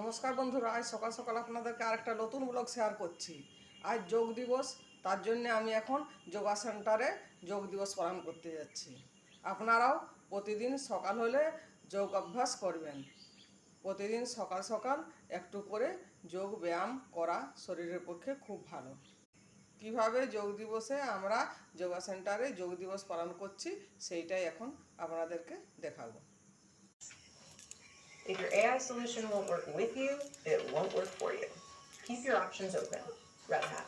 নমস্কার বন্ধুরা, আজ সকাল সকাল আপনাদেরকে আরেকটা নতুন ব্লগ শেয়ার করছি। আজ যোগ দিবস, তার জন্য আমি এখন যোগা সেন্টারে যোগ দিবস পালন করতে যাচ্ছি। আপনারাও প্রতিদিন সকাল হলে যোগ অভ্যাস করবেন। প্রতিদিন সকাল সকাল একটু করে যোগ ব্যায়াম করা শরীরের পক্ষে খুব ভালো। কীভাবে যোগ দিবসে আমরা যোগা সেন্টারে যোগ দিবস পালন করছি, সেইটাই এখন আপনাদেরকে দেখাবো। If your AI solution won't work with you, it won't work for you. Keep your options open. Red Hat.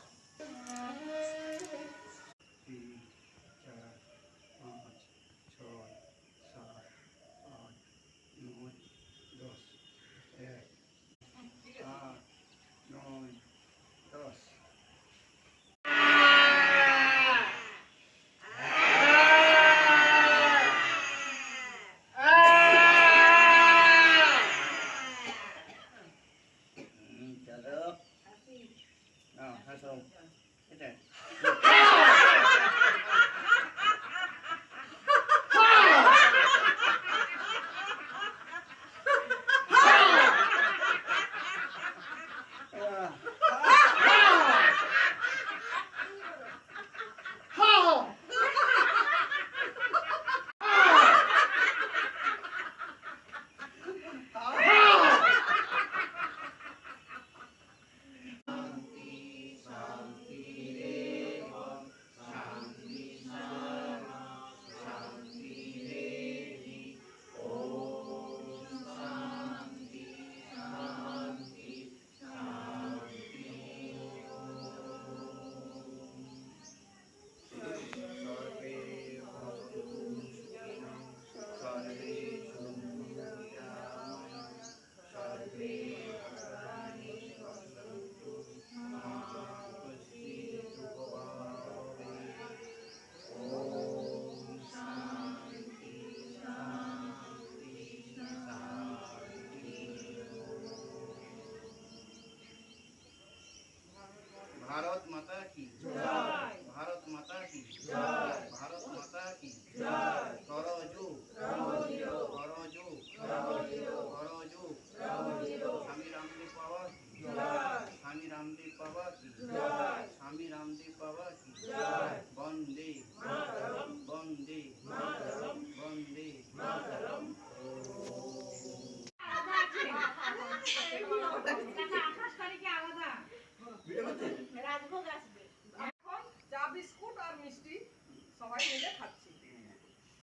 Bharat মাতা কি করজু করজু করজু স্বামী রামদেব বাবা স্বামী রামদেব বাবা কি স্বামী রামদেব বাবা কি বন্দে বন্দে như.